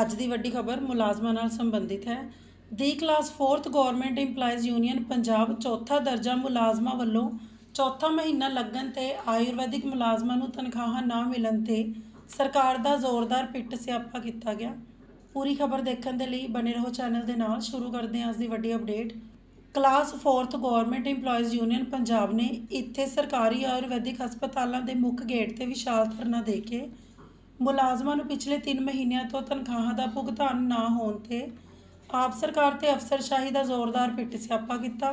ਅੱਜ ਦੀ ਵੱਡੀ ਖਬਰ ਮੁਲਾਜ਼ਮਾਂ ਨਾਲ ਸੰਬੰਧਿਤ ਹੈ। ਦੀ class 4th government EMPLOYEES union Punjab ਚੌਥਾ ਦਰਜਾ ਮੁਲਾਜ਼ਮਾਂ ਵੱਲੋਂ ਚੌਥਾ ਮਹੀਨਾ ਲੱਗਣ ਤੇ ਆਯੁਰਵੈਦਿਕ ਮੁਲਾਜ਼ਮਾਂ ਨੂੰ ਤਨਖਾਹਾਂ ਨਾ ਮਿਲਣ ਤੇ ਸਰਕਾਰ ਦਾ ਜ਼ੋਰਦਾਰ ਪਿੱਟ ਸਿਆਪਾ ਕੀਤਾ ਗਿਆ। ਪੂਰੀ ਖਬਰ ਦੇਖਣ ਦੇ ਲਈ ਬਣੇ ਰਹੋ ਚੈਨਲ ਦੇ ਨਾਲ। ਸ਼ੁਰੂ ਕਰਦੇ ਹਾਂ ਅੱਜ ਦੀ ਵੱਡੀ update. Class 4th government EMPLOYEES union Punjab ਨੇ ਇੱਥੇ ਸਰਕਾਰੀ ਆਯੁਰਵੈਦਿਕ ਹਸਪਤਾਲਾਂ ਦੇ ਮੁੱਖ ਗੇਟ ਤੇ ਵਿਸ਼ਾਲ ਧਰਨਾ ਦੇ ਕੇ ਮੁਲਾਜ਼ਮਾਂ ਨੂੰ ਪਿਛਲੇ 3 ਮਹੀਨਿਆਂ ਤੋਂ ਤਨਖਾਹਾਂ ਦਾ ਭੁਗਤਾਨ ਨਾ ਹੋਣ ਤੇ ਆਪ ਸਰਕਾਰ ਤੇ ਅਫਸਰਸ਼ਾਹੀ ਦਾ ਜ਼ੋਰਦਾਰ ਪਿੱਟ ਸਿਆਪਾ ਕੀਤਾ।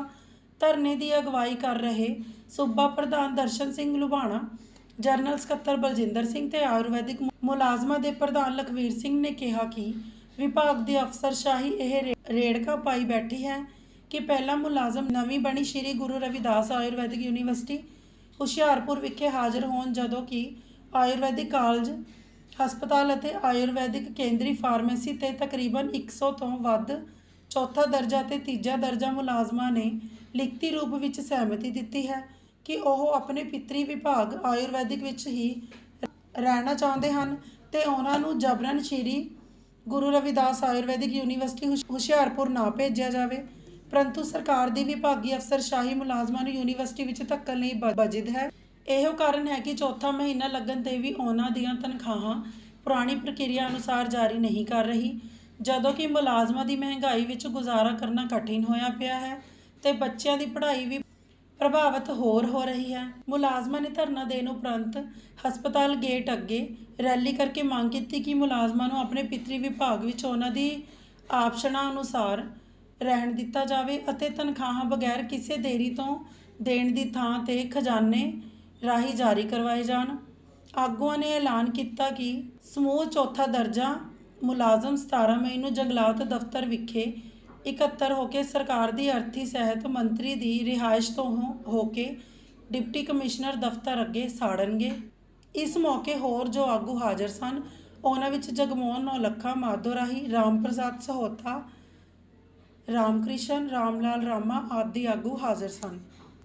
ਧਰਨੇ ਦੀ ਅਗਵਾਈ ਕਰ ਰਹੇ ਸੂਬਾ ਪ੍ਰਧਾਨ ਦਰਸ਼ਨ ਸਿੰਘ ਲੁਬਾਣਾ ਜਨਰਲ ਸਕੱਤਰ ਬਲਜਿੰਦਰ ਸਿੰਘ ਤੇ ਆਯੁਰਵੈਦਿਕ ਮੁਲਾਜ਼ਮਾਂ ਦੇ ਪ੍ਰਧਾਨ ਲਖਵੀਰ ਸਿੰਘ ਨੇ ਕਿਹਾ ਕਿ ਵਿਭਾਗ ਦੀ ਅਫਸਰਸ਼ਾਹੀ ਇਹ ਰੇ- ਰੇੜਕਾ ਪਾਈ ਬੈਠੀ ਹੈ ਕਿ ਪਹਿਲਾ ਮੁਲਾਜ਼ਮ ਨਵੀਂ ਬਣੀ ਸ੍ਰੀ ਗੁਰੂ ਰਵਿਦਾਸ ਆਯੁਰਵੈਦਿਕ ਯੂਨੀਵਰਸਿਟੀ ਹੁਸ਼ਿਆਰਪੁਰ ਵਿਖੇ ਹਾਜ਼ਰ ਹੋਣ ਜਦੋਂ ਕਿ ਆਯੁਰਵੈਦਿਕ ਕਾਲਜ ਹਸਪਤਾਲ ਅਤੇ ਆਯੁਰਵੈਦਿਕ ਕੇਂਦਰੀ ਫਾਰਮੇਸੀ ਤੇ ਤਕਰੀਬਨ 100 ਤੋਂ ਵੱਧ ਚੌਥਾ ਦਰਜਾ ਤੇ ਤੀਜਾ ਦਰਜਾ ਮੁਲਾਜ਼ਮਾਂ ਨੇ ਲਿਖਤੀ ਰੂਪ ਵਿੱਚ ਸਹਿਮਤੀ ਦਿੱਤੀ ਹੈ ਕਿ ਉਹ ਆਪਣੇ ਪਿਤਰੀ ਵਿਭਾਗ ਆਯੁਰਵੈਦਿਕ ਵਿੱਚ ਹੀ ਰਹਿਣਾ ਚਾਹੁੰਦੇ ਹਨ ਤੇ ਉਹਨਾਂ ਨੂੰ ਜਬਰਨ ਸ਼੍ਰੀ ਗੁਰੂ ਰਵਿਦਾਸ ਆਯੁਰਵੈਦਿਕ ਯੂਨੀਵਰਸਿਟੀ ਹੁਸ਼- ਹੁਸ਼ਿਆਰਪੁਰ ਨਾ ਭੇਜਿਆ ਜਾਵੇ। ਪਰੰਤੂ ਸਰਕਾਰ ਦੀ ਵਿਭਾਗੀ ਅਫਸਰਸ਼ਾਹੀ ਮੁਲਾਜ਼ਮਾਂ ਨੂੰ ਯੂਨੀਵਰਸਿਟੀ ਵਿੱਚ ਧੱਕਣ ਲਈ ਬ- ਵਜਦ ਹੈ। ਇਹੋ ਕਾਰਨ ਹੈ ਕਿ ਚੌਥਾ ਮਹੀਨਾ ਲੱਗਣ ਤੇ ਵੀ ਉਹਨਾਂ ਦੀਆਂ ਤਨਖਾਹਾਂ ਪੁਰਾਣੀ ਪ੍ਰਕਿਰਿਆ ਅਨੁਸਾਰ ਜਾਰੀ ਨਹੀਂ ਕਰ ਰਹੀ, ਜਦੋਂ ਕਿ ਮੁਲਾਜ਼ਮਾਂ ਦੀ ਮਹਿੰਗਾਈ ਵਿੱਚ ਗੁਜ਼ਾਰਾ ਕਰਨਾ ਕਠਿਨ ਹੋਇਆ ਪਿਆ ਹੈ ਤੇ ਬੱਚਿਆਂ ਦੀ ਪੜ੍ਹਾਈ ਵੀ ਪ੍ਰਭਾਵਿਤ ਹੋਰ ਹੋ ਰਹੀ ਹੈ। ਮੁਲਾਜ਼ਮਾਂ ਨੇ ਧਰਨਾ ਦੇਣ ਉਪਰੰਤ ਹਸਪਤਾਲ ਗੇਟ ਅੱਗੇ ਰੈਲੀ ਕਰਕੇ ਮੰਗ ਕੀਤੀ ਕਿ ਮੁਲਾਜ਼ਮਾਂ ਨੂੰ ਆਪਣੇ ਪਿਤਰੀ ਵਿਭਾਗ ਵਿੱਚ ਉਹਨਾਂ ਦੀ ਆਪਸ਼ਨਾਂ ਅਨੁਸਾਰ ਰਹਿਣ ਦਿੱਤਾ ਜਾਵੇ ਅਤੇ ਤਨਖਾਹਾਂ ਬਗੈਰ ਕਿਸੇ ਦੇਰੀ ਤੋਂ ਦੇਣ ਦੀ ਥਾਂ ਤੇ ਖਜ਼ਾਨੇ ਰਾਹੀਂ ਜਾਰੀ ਕਰਵਾਏ ਜਾਣ। ਆਗੂਆਂ ਨੇ ਐਲਾਨ ਕੀਤਾ ਕਿ ਸਮੂਹ ਚੌਥਾ ਦਰਜਾ ਮੁਲਾਜ਼ਮ 17 ਮਈ ਨੂੰ ਜੰਗਲਾਤ ਦਫ਼ਤਰ ਵਿਖੇ ਇਕੱਤਰ ਹੋ ਕੇ ਸਰਕਾਰ ਦੀ ਅਰਥੀ ਸਹਿਤ ਮੰਤਰੀ ਦੀ ਰਿਹਾਇਸ਼ ਤੋਂ ਹੋ- ਹੋ ਕੇ ਡਿਪਟੀ ਕਮਿਸ਼ਨਰ ਦਫ਼ਤਰ ਅੱਗੇ ਸਾੜਨਗੇ। ਇਸ ਮੌਕੇ ਹੋਰ ਜੋ ਆਗੂ ਹਾਜ਼ਰ ਸਨ, ਉਹਨਾਂ ਵਿੱਚ ਜਗਮੋਹਨ ਨੌਲੱਖਾ ਮਾਧੋਰਾਹੀ ਰਾਮ ਪ੍ਰਸਾਦ ਸਹੋਤਾ, ਰਾਮਕ੍ਰਿਸ਼ਨ, ਰਾਮਲਾਲ ਰਾਮਾ ਆਦਿ ਆਗੂ ਹਾਜ਼ਰ ਸਨ।